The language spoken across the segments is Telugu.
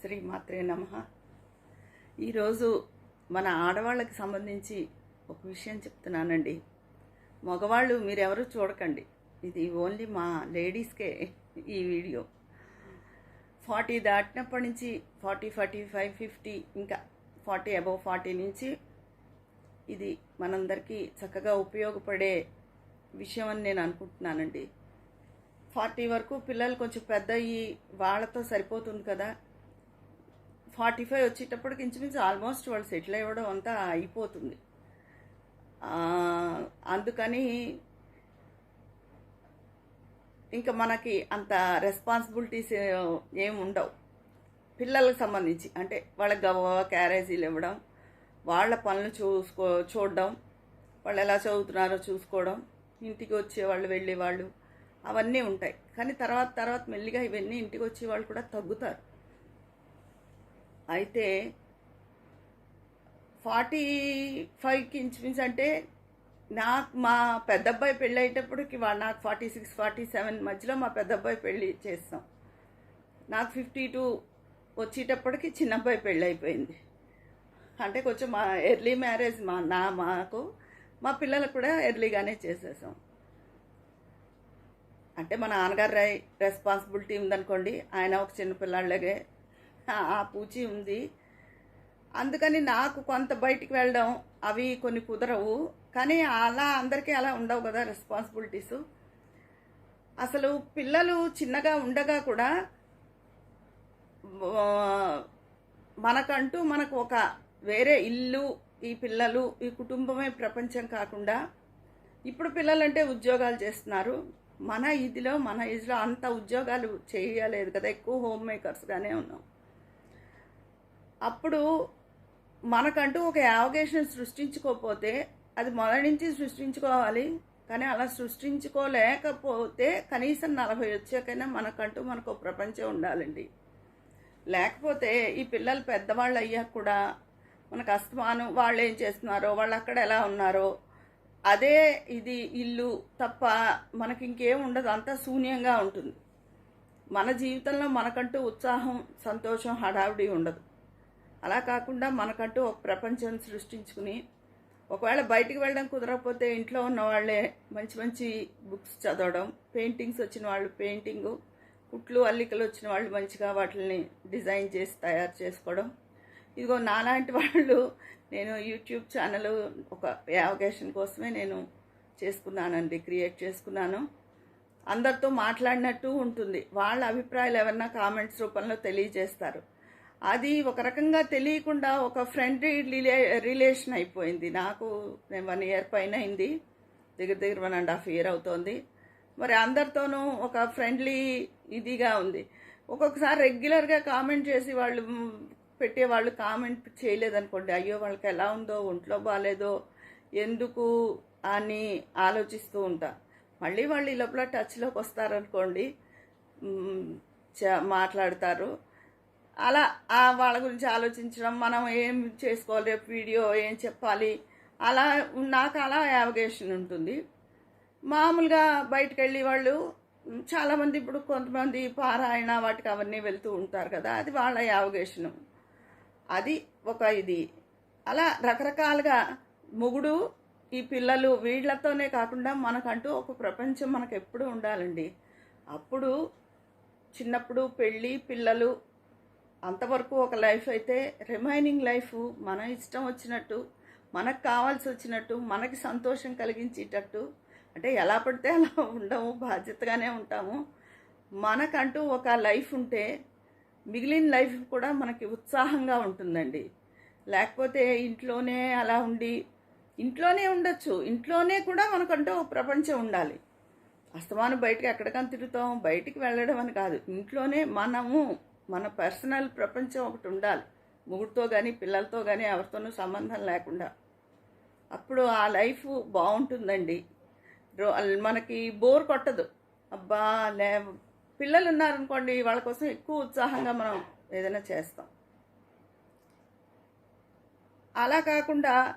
శ్రీ మాత్రే నమ. ఈరోజు మన ఆడవాళ్ళకి సంబంధించి ఒక విషయం చెప్తున్నానండి. మగవాళ్ళు మీరెవరూ చూడకండి. ఇది ఓన్లీ మా లేడీస్కే ఈ వీడియో. ఫార్టీ దాటినప్పటి నుంచి ఫార్టీ ఫార్టీ ఫైవ్ ఫిఫ్టీ ఇంకా ఫార్టీ అబవ్ ఫార్టీ నుంచి ఇది మనందరికీ చక్కగా ఉపయోగపడే విషయం అని నేను అనుకుంటున్నానండి. ఫార్టీ వరకు పిల్లలు కొంచెం పెద్ద అయ్యి వాళ్ళతో సరిపోతుంది కదా. ఫార్టీ ఫైవ్ వచ్చేటప్పటికి ఇంచుమించు ఆల్మోస్ట్ వాళ్ళు సెటిల్ అవ్వడం అంతా అయిపోతుంది. అందుకని ఇంకా మనకి అంత రెస్పాన్సిబిలిటీస్ ఏమి ఉండవు. పిల్లలకు సంబంధించి అంటే వాళ్ళకి గవ క్యారేజీలు ఇవ్వడం వాళ్ళ పనులు చూసుకో చూడడం వాళ్ళు ఎలా చదువుతున్నారో చూసుకోవడం ఇంటికి వచ్చే వాళ్ళు వెళ్ళే వాళ్ళు అవన్నీ ఉంటాయి. కానీ తర్వాత తర్వాత మెల్లిగా ఇవన్నీ ఇంటికి వచ్చే వాళ్ళు కూడా తగ్గుతారు. అయితే ఫార్టీ ఫైవ్కి ఇంచుమించు అంటే నాకు మా పెద్దబ్బాయి పెళ్ళి అయ్యేటప్పటికి వాళ్ళు నాకు ఫార్టీ సిక్స్ ఫార్టీ సెవెన్ మధ్యలో మా పెద్దబ్బాయి పెళ్ళి చేస్తాం. నాకు ఫిఫ్టీ టూ వచ్చేటప్పటికి చిన్న అబ్బాయి పెళ్ళి అయిపోయింది అంటే కొంచెం మా ఎర్లీ మ్యారేజ్ మా నా మాకు మా పిల్లలకు కూడా ఎర్లీగానే చేసేసాం. అంటే మా నాన్నగారి రెస్పాన్సిబిలిటీ ఉందనుకోండి ఆయన ఒక చిన్న పిల్లాళ్ళగే ఆ- పూచి ఉంది. అందుకని నాకు కొంత బయటికి వెళ్ళడం అవి కొన్ని కుదరవు. కానీ అలా అందరికీ అలా ఉండవు కదా రెస్పాన్సిబిలిటీస్ అసలు పిల్లలు చిన్నగా ఉండగా కూడా మనకంటూ మనకు ఒక వేరే ఇల్లు ఈ పిల్లలు ఈ కుటుంబమే ప్రపంచం కాకుండా ఇప్పుడు పిల్లలంటే ఉద్యోగాలు చేస్తున్నారు. మన ఇదిలో మన ఇదిలో అంత ఉద్యోగాలు చేయలేదు కదా. ఎక్కువ హోమ్ మేకర్స్గానే ఉన్నాం. అప్పుడు మనకంటూ ఒక యావగేషన్ సృష్టించుకోకపోతే అది మొదటి నుంచి సృష్టించుకోవాలి కానీ అలా సృష్టించుకోలేకపోతే కనీసం నలభై వచ్చాకైనా మనకంటూ మనకు ఒక ప్రపంచం ఉండాలండి. లేకపోతే ఈ పిల్లలు పెద్దవాళ్ళు అయ్యాక కూడా మనకు అస్తమానం వాళ్ళు ఏం చేస్తున్నారో వాళ్ళు అక్కడ ఎలా ఉన్నారో అదే ఇది ఇల్లు తప్ప మనకి ఇంకేం ఉండదు అంతా శూన్యంగా ఉంటుంది. మన జీవితంలో మనకంటూ ఉత్సాహం సంతోషం హడావిడి ఉండదు. అలా కాకుండా మనకంటూ ఒక ప్రపంచం సృష్టించుకుని ఒకవేళ బయటికి వెళ్ళడం కుదరకపోతే ఇంట్లో ఉన్న వాళ్ళే మంచి మంచి బుక్స్ చదవడం పెయింటింగ్స్ వచ్చిన వాళ్ళు పెయింటింగు కుట్లు అల్లికలు వచ్చిన వాళ్ళు మంచిగా వాటిని డిజైన్ చేసి తయారు చేసుకోవడం. ఇదిగో నాలాంటి వాళ్ళు నేను యూట్యూబ్ ఛానల్ ఒక యావకేషన్ కోసమే నేను చేసుకున్నానండి క్రియేట్ చేసుకున్నాను. అందరితో మాట్లాడినట్టు ఉంటుంది. వాళ్ళ అభిప్రాయాలు ఏమన్నా కామెంట్స్ రూపంలో తెలియజేస్తారు. అది ఒక రకంగా తెలియకుండా ఒక ఫ్రెండ్లీ రిలే రిలేషన్ అయిపోయింది. నాకు నేను వన్ ఇయర్ పైన అయింది. దగ్గర దగ్గర వన్ అండ్ హాఫ్ ఇయర్ అవుతోంది. మరి అందరితోనూ ఒక ఫ్రెండ్లీ ఇదిగా ఉంది. ఒక్కొక్కసారి రెగ్యులర్గా కామెంట్ చేసి వాళ్ళు పెట్టే పెట్టేవాళ్ళు కామెంట్ చేయలేదనుకోండి. అయ్యో వాళ్ళకి ఎలా ఉందో ఒంట్లో బాగాలేదో ఎందుకు అని ఆలోచిస్తూ ఉంటా. మళ్ళీ వాళ్ళు ఈ లోపల టచ్లోకి వస్తారనుకోండి. చ- మాట్లాడతారు. అలా వాళ్ళ గురించి ఆలోచించడం మనం ఏం చేసుకోవాలి రేపు వీడియో ఏం చెప్పాలి అలా నాకు అలా యావగేషన్ ఉంటుంది. మామూలుగా బయటకు వెళ్ళి వాళ్ళు చాలామంది ఇప్పుడు కొంతమంది పారాయణ వాటికి అవన్నీ వెళ్తూ ఉంటారు కదా అది వాళ్ళ యావగేషను. అది ఒక ఇది. అలా రకరకాలుగా మొగుడు ఈ పిల్లలు వీళ్ళతోనే కాకుండా మనకంటూ ఒక ప్రపంచం మనకు ఎప్పుడూ ఉండాలండి. అప్పుడు చిన్నప్పుడు పెళ్ళి పిల్లలు అంతవరకు ఒక లైఫ్ అయితే రిమైనింగ్ లైఫ్ మన ఇష్టం వచ్చినట్టు మనకు కావాల్సి వచ్చినట్టు మనకి సంతోషం కలిగించేటట్టు. అంటే ఎలా పడితే అలా ఉండము బాధ్యతగానే ఉంటాము. మనకంటూ ఒక లైఫ్ ఉంటే మిగిలిన లైఫ్ కూడా మనకి ఉత్సాహంగా ఉంటుందండి. లేకపోతే ఇంట్లోనే అలా ఉండి ఇంట్లోనే ఉండొచ్చు. ఇంట్లోనే కూడా మనకంటూ ఒక ప్రపంచం ఉండాలి. అస్తమానం బయటకు ఎక్కడికైనా తిరుగుతాం బయటికి వెళ్ళడం అని కాదు. ఇంట్లోనే మనము మన పర్సనల్ ప్రపంచం ఒకటి ఉండాలి. ముగ్గురితో కానీ పిల్లలతో కానీ ఎవరితోనూ సంబంధం లేకుండా. అప్పుడు ఆ లైఫ్ బాగుంటుందండి. రో- మనకి బోర్ కొట్టదు. అబ్బా లే పిల్లలు ఉన్నారనుకోండి వాళ్ళ కోసం ఎక్కువ ఉత్సాహంగా మనం ఏదైనా చేస్తాం. అలా కాకుండా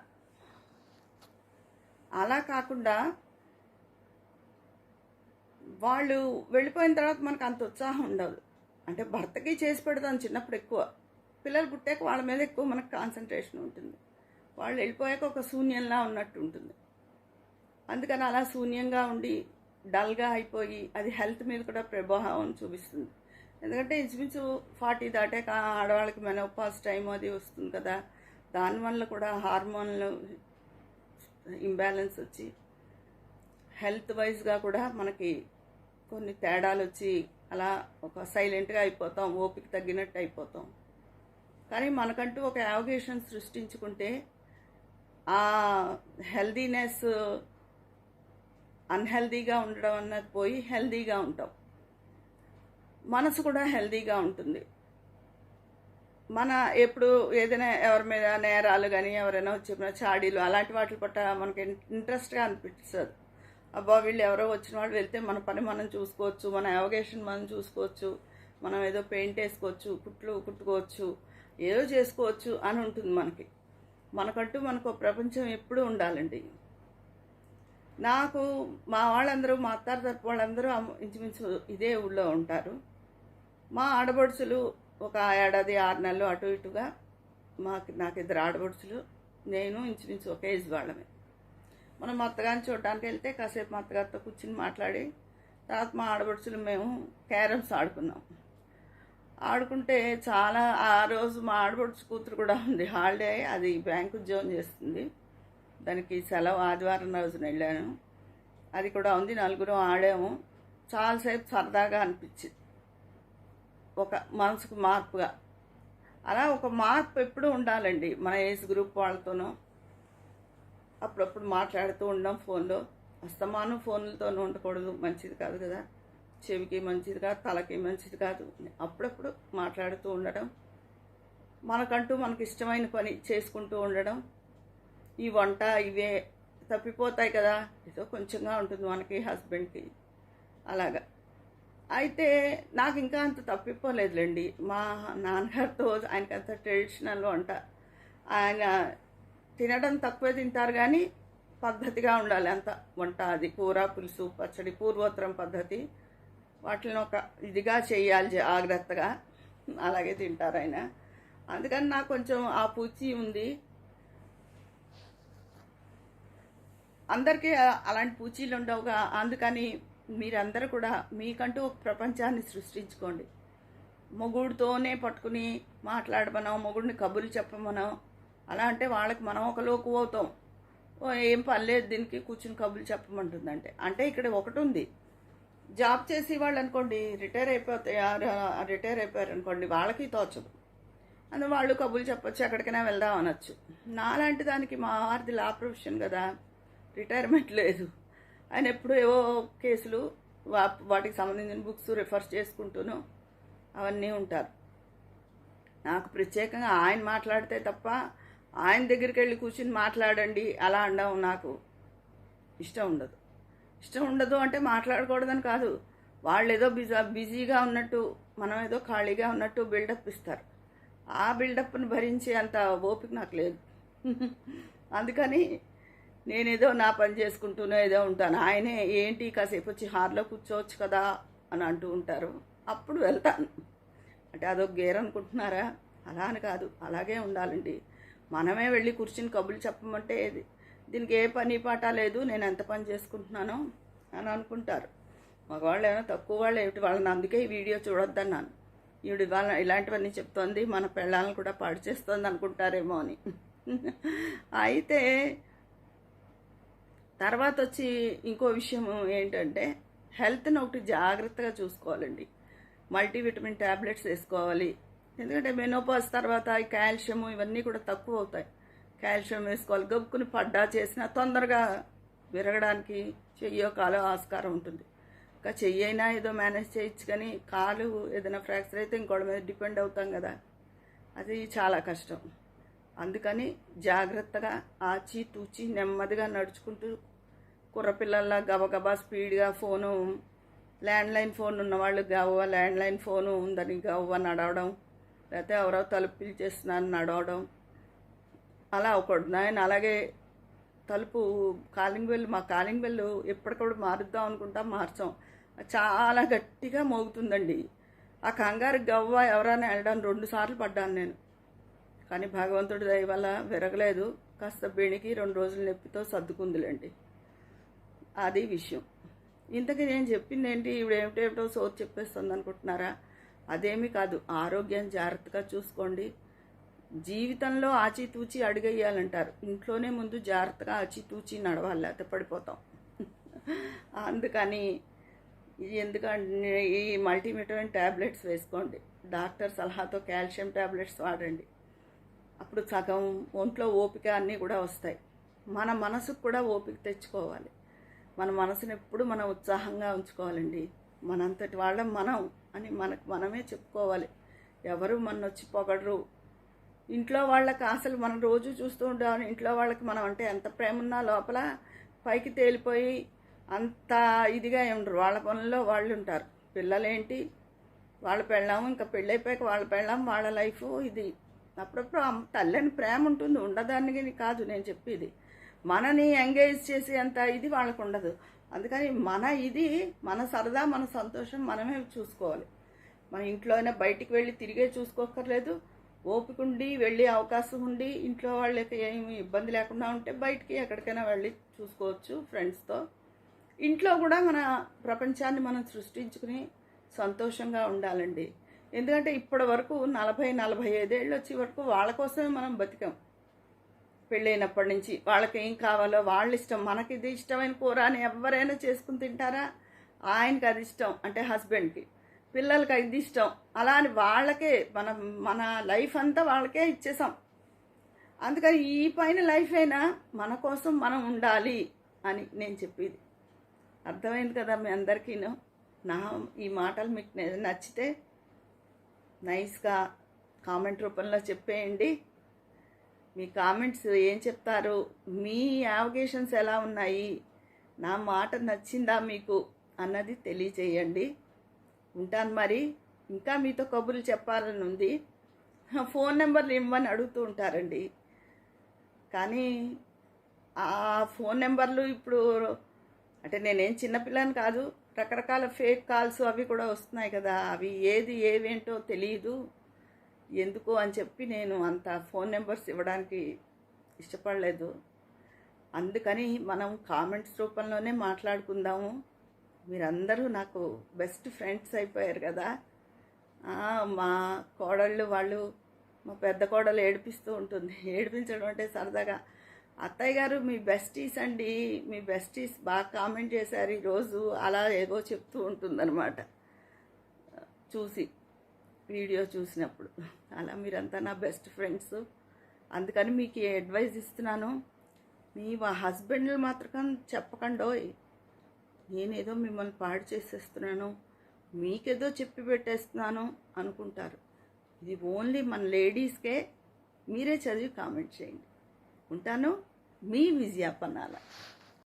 అలా కాకుండా వాళ్ళు వెళ్ళిపోయిన తర్వాత మనకు అంత ఉత్సాహం ఉండదు. అంటే భర్తకి చేసి పెడతాను చిన్నప్పుడు ఎక్కువ. పిల్లలు పుట్టాక వాళ్ళ మీద ఎక్కువ మనకు కాన్సన్ట్రేషన్ ఉంటుంది. వాళ్ళు వెళ్ళిపోయాక ఒక శూన్యంలా ఉన్నట్టు ఉంటుంది. అందుకని అలా శూన్యంగా ఉండి డల్గా అయిపోయి అది హెల్త్ మీద కూడా ప్రభావం చూపిస్తుంది. ఎందుకంటే ఇంచుమించు ఫార్టీ దాటాక ఆడవాళ్ళకి మెనోపాస్ టైం అది వస్తుంది కదా. దానివల్ల కూడా హార్మోన్లు ఇంబ్యాలెన్స్ వచ్చి హెల్త్ వైజ్గా కూడా మనకి కొన్ని తేడాలు వచ్చి అలా ఒక సైలెంట్గా అయిపోతాం ఓపిక తగ్గినట్టు అయిపోతాం. కానీ మనకంటూ ఒక యావగేషన్ సృష్టించుకుంటే ఆ హెల్దీనెస్ అన్హెల్దీగా ఉండడం అన్నది పోయి హెల్దీగా ఉంటాం. మనసు కూడా హెల్దీగా ఉంటుంది. మన ఎప్పుడు ఏదైనా ఎవరి మీద నేరాలు కానీ ఎవరైనా చెప్పిన చాడీలు అలాంటి వాటి పట్ల మనకి ఇంట్రెస్ట్గా అనిపిస్తుంది. అబ్బా వీళ్ళు ఎవరో వచ్చిన వాళ్ళు వెళ్తే మన పని మనం చూసుకోవచ్చు మన అవగేషన్ మనం చూసుకోవచ్చు మనం ఏదో పెయింట్ వేసుకోవచ్చు కుట్లు కుట్టుకోవచ్చు ఏదో చేసుకోవచ్చు అని ఉంటుంది మనకి. మనకంటూ మనకు ఒక ప్రపంచం ఎప్పుడూ ఉండాలండి. నాకు మా వాళ్ళందరూ మా అత్తారు తరపు వాళ్ళందరూ ఇంచుమించు ఇదే ఊళ్ళో ఉంటారు. మా ఆడబడుచులు ఒక ఏడాది ఆరు నెలలు అటు ఇటుగా మాకు నాకు ఇద్దరు ఆడబడుచులు నేను ఇంచుమించు ఒక ఏజ్ వాళ్ళమే. మనం మా అత్తగారిని చూడడానికి వెళ్తే కాసేపు మా అత్తగారితో కూర్చుని మాట్లాడి తర్వాత మా ఆడబడుచులు మేము క్యారమ్స్ ఆడుకున్నాం. ఆడుకుంటే చాలా ఆ రోజు మా ఆడబడుచు కూతురు కూడా ఉంది. హాలిడే అది బ్యాంక్ ఉద్యోగం చేస్తుంది. దానికి సెలవు ఆదివారం రోజున వెళ్ళాను. అది కూడా ఉంది నలుగురు ఆడాము. చాలాసేపు సరదాగా అనిపించింది ఒక మనసుకు మార్పుగా. అలా ఒక మార్పు ఎప్పుడూ ఉండాలండి. మన ఏజ్ గ్రూప్ వాళ్ళతోనూ అప్పుడప్పుడు మాట్లాడుతూ ఉండడం ఫోన్లో. అస్తమానం ఫోన్లతోనే ఉండకూడదు. మంచిది కాదు కదా. చెవికి మంచిది కాదు తలకి మంచిది కాదు అప్పుడప్పుడు మాట్లాడుతూ ఉండడం. మనకంటూ మనకి ఇష్టమైన పని చేసుకుంటూ ఉండడం. ఈ వంట ఇవే తప్పిపోతాయి కదా. ఏదో కొంచెంగా ఉంటుంది మనకి హస్బెండ్కి. అలాగా. అయితే నాకు ఇంకా అంత తప్పిపోలేదులేండి. మా నాన్నగారితో ఆయనకి అంత ట్రెడిషనల్ వంట. ఆయన తినడం తక్కువే తింటారు కానీ పద్ధతిగా ఉండాలి అంత. వంట అది కూర పులుసు పచ్చడి పూర్వోత్తరం పద్ధతి. వాటిని ఒక ఇదిగా చేయాలి జాగ్రత్తగా. అలాగే తింటారు ఆయన. అందుకని నాకు కొంచెం ఆ పూచి ఉంది. అందరికీ అలాంటి పూచీలు ఉండవుగా. అందుకని మీరందరూ కూడా మీకంటూ ఒక ప్రపంచాన్ని సృష్టించుకోండి. మొగుడితోనే పట్టుకుని మాట్లాడమనో మొగుడిని కబుర్లు చెప్పమనో అలా అంటే వాళ్ళకి మనం ఒక లోకు అవుతాం. ఓ ఏం పర్లేదు దీనికి కూర్చుని కబుర్లు చెప్పమంటుందంటే. అంటే ఇక్కడ ఒకటి ఉంది జాబ్ చేసి వాళ్ళు అనుకోండి రిటైర్ అయిపోతే రిటైర్ అయిపోయారు అనుకోండి వాళ్ళకి తోచదు. అందులో వాళ్ళు కబుర్లు చెప్పొచ్చు ఎక్కడికైనా వెళ్దాం అనొచ్చు. నాలాంటి దానికి మా వారిది లా ప్రొఫెషన్ కదా రిటైర్మెంట్ లేదు. ఆయన ఎప్పుడు ఏవో కేసులు వా- వాటికి సంబంధించిన బుక్స్ రిఫర్ చేసుకుంటూను అవన్నీ ఉంటారు. నాకు ప్రత్యేకంగా ఆయన మాట్లాడితే తప్ప ఆయన దగ్గరికి వెళ్ళి కూర్చుని మాట్లాడండి అలా అనడం నాకు. ఇష్టం ఉండదు. ఇష్టం ఉండదు అంటే మాట్లాడకూడదని కాదు. వాళ్ళు ఏదో బిజా బిజీగా ఉన్నట్టు మనం ఏదో ఖాళీగా ఉన్నట్టు బిల్డప్ ఇస్తారు. ఆ బిల్డప్ని భరించే అంత ఓపిక నాకు లేదు. అందుకని నేనేదో నా పని చేసుకుంటూనే ఏదో ఉంటాను. ఆయనే ఏంటి కాసేపు వచ్చి హార్లో కూర్చోవచ్చు కదా అని అంటూ ఉంటారు. అప్పుడు వెళ్తాను. అంటే అదొక గేర్ అనుకుంటున్నారా? అలా అని కాదు. అలాగే ఉండాలండి. మనమే వెళ్ళి కూర్చుని కబుర్లు చెప్పమంటే దీనికి ఏ పని పాట లేదు నేను ఎంత పని చేసుకుంటున్నానో అని అనుకుంటారు. మగవాళ్ళు ఏమైనా తక్కువ వాళ్ళు ఏమిటి? వాళ్ళని అందుకే ఈ వీడియో చూడొద్దన్నాను. ఈవిడ వాళ్ళ ఇలాంటివన్నీ చెప్తోంది మన పెళ్ళాలను కూడా పాడు చేస్తుంది అనుకుంటారేమో అని. అయితే తర్వాత వచ్చి ఇంకో విషయం ఏంటంటే హెల్త్ని ఒకటి జాగ్రత్తగా చూసుకోవాలండి. మల్టీవిటమిన్ ట్యాబ్లెట్స్ వేసుకోవాలి. ఎందుకంటే మెనోపాజ్ తర్వాత ఈ కాల్షియం ఇవన్నీ కూడా తక్కువ అవుతాయి. కాల్షియం వేసుకోవాలి. గబుక్కుని పడ్డా చేసినా తొందరగా విరగడానికి చెయ్యో కాలో ఆస్కారం ఉంటుంది. ఇంకా చెయ్యి అయినా ఏదో మేనేజ్ చేయొచ్చు కానీ కాలు ఏదైనా ఫ్రాక్చర్ అయితే ఇంకోటి మీద డిపెండ్ అవుతాం కదా. అది చాలా కష్టం. అందుకని జాగ్రత్తగా ఆచి తూచి నెమ్మదిగా నడుచుకుంటూ కుర్రపిల్లల్లా గబగబా స్పీడ్గా ఫోను ల్యాండ్లైన్ ఫోన్ ఉన్నవాళ్ళు గవ్వ ల్యాండ్లైన్ ఫోను ఉందని గవ్వ నడవడం లేకపోతే ఎవరో తలుపు పిలిచేస్తున్నాను నడవడం. అలా ఒకటి నాయన అలాగే తలుపు కాలింగ్ బెల్ మా కాలింగ్ బెల్ ఎప్పటికప్పుడు మారుద్దాం అనుకుంటాం మార్చాం. చాలా గట్టిగా మోగుతుందండి. ఆ కంగారు గవ్వ ఎవరైనా వెళ్ళడానికి రెండు సార్లు పడ్డాను నేను. కానీ భగవంతుడి దయ వల్ల విరగలేదు. కాస్త బెణికి రెండు రోజులు నొప్పితో సర్దుకుందిలేండి. అది విషయం. ఇంతకీ నేను చెప్పింది ఏంటి ఇప్పుడు ఏమిటేమిటో సోది చెప్పేస్తుంది అనుకుంటున్నారా అదేమి కాదు. ఆరోగ్యం జాగ్రత్తగా చూసుకోండి. జీవితంలో ఆచితూచి అడిగేయాలంటారు. ఇంట్లోనే ముందు జాగ్రత్తగా ఆచితూచి నడవాలి లేకపోతే పడిపోతాం. అందుకని ఎందుకంటే ఈ మల్టీవిటమిన్ ట్యాబ్లెట్స్ వేసుకోండి. డాక్టర్ సలహాతో కాల్షియం ట్యాబ్లెట్స్ వాడండి. అప్పుడు సగం ఒంట్లో ఓపిక అన్నీ కూడా వస్తాయి. మన మనసుకు కూడా ఓపిక తెచ్చుకోవాలి. మన మనసుని ఎప్పుడు మనం ఉత్సాహంగా ఉంచుకోవాలండి. మనంతటి వాళ్ళం మనం. అని మనకు మనమే చెప్పుకోవాలి. ఎవరు మన వచ్చి పొగడరు. ఇంట్లో వాళ్ళకి అసలు మనం రోజు చూస్తూ ఉంటాం. ఇంట్లో వాళ్ళకి మనం అంటే ఎంత ప్రేమ ఉన్నా లోపల పైకి తేలిపోయి అంత ఇదిగా ఉండరు. వాళ్ళ పనుల్లో వాళ్ళు ఉంటారు. పిల్లలేంటి? వాళ్ళ పెళ్ళాము ఇంకా పెళ్ళైపోయాక వాళ్ళ పెళ్ళాం వాళ్ళ లైఫ్ ఇది. అప్పుడప్పుడు తల్లిని ప్రేమ ఉంటుంది. ఉండదానికి కాదు నేను చెప్పేది. మనని ఎంగేజ్ చేసే అంత ఇది వాళ్ళకు ఉండదు అందుకని మన ఇది మన సరదా మన సంతోషం మనమే చూసుకోవాలి. మన ఇంట్లో అయినా బయటికి వెళ్ళి తిరిగే చూసుకోక్కర్లేదు. ఓపిక ఉండి వెళ్ళే అవకాశం ఉండి ఇంట్లో వాళ్ళకి ఏమి ఇబ్బంది లేకుండా ఉంటే బయటికి ఎక్కడికైనా వెళ్ళి చూసుకోవచ్చు ఫ్రెండ్స్తో. ఇంట్లో కూడా మన ప్రపంచాన్ని మనం సృష్టించుకుని సంతోషంగా ఉండాలండి. ఎందుకంటే ఇప్పటి వరకు నలభై నలభై ఐదేళ్ళు వచ్చే వరకు వాళ్ళ కోసమే మనం బతికాం. పెళ్ళైనప్పటి నుంచి వాళ్ళకి ఏం కావాలో వాళ్ళ ఇష్టం మనకి ఇది ఇష్టమైన కూర అని ఎవరైనా చేసుకుని తింటారా? ఆయనకి అది ఇష్టం అంటే హస్బెండ్కి. పిల్లలకి ఇది ఇష్టం. అలా అని వాళ్ళకే మనం మన లైఫ్ అంతా వాళ్ళకే ఇచ్చేసాం. అందుకని ఈ పైన లైఫ్ అయినా మన కోసం మనం ఉండాలి అని నేను చెప్పేది. అర్థమైంది కదా మీ అందరికీను నా ఈ మాటలు మీకు నచ్చితే నైస్గా కామెంట్ రూపంలో చెప్పేయండి. మీ కామెంట్స్ ఏం చెప్తారు మీ యావిగేషన్స్ ఎలా ఉన్నాయి నా మాట నచ్చిందా మీకు అన్నది తెలియచేయండి ఉంటాను మరి. ఇంకా మీతో కబుర్లు చెప్పాలని ఉంది. ఫోన్ నెంబర్లు ఇవ్వని అడుగుతూ ఉంటారండి. కానీ ఆ ఫోన్ నెంబర్లు ఇప్పుడు అంటే నేనేం చిన్నపిల్లని కాదు రకరకాల ఫేక్ కాల్స్ అవి కూడా వస్తున్నాయి కదా. అవి ఏది ఏవేంటో తెలియదు. ఎందుకు అని చెప్పి నేను అంత ఫోన్ నెంబర్స్ ఇవ్వడానికి ఇష్టపడలేదు. అందుకని మనం కామెంట్స్ రూపంలోనే మాట్లాడుకుందాము. మీరందరూ నాకు బెస్ట్ ఫ్రెండ్స్ అయిపోయారు కదా. మా కోడళ్ళు వాళ్ళు మా పెద్ద కోడలు ఏడిపిస్తూ ఉంటుంది. ఏడిపించడం అంటే సరదాగా అత్తయ్య గారు మీ బెస్టీస్ అండి మీ బెస్టీస్ బాగా కామెంట్ చేశారు ఈరోజు అలా ఏదో చెప్తూ ఉంటుందన్నమాట. చూసి. వీడియో చూసినప్పుడు. అలా మీరంతా నా బెస్ట్ ఫ్రెండ్స్. అందుకని మీకు అడ్వైజ్ అడ్వైస్ ఇస్తున్నాను. మీ హస్బెండ్లు మాత్రం చెప్పకండోయ్ నేనేదో మిమ్మల్ని పాడు చేసేస్తున్నాను. మీకేదో చెప్పి పెట్టేస్తున్నాను అనుకుంటారు. ఇది ఓన్లీ మన లేడీస్కే. మీరే చదివి కామెంట్ చేయండి. ఉంటాను? మీ విజయాపన్నాల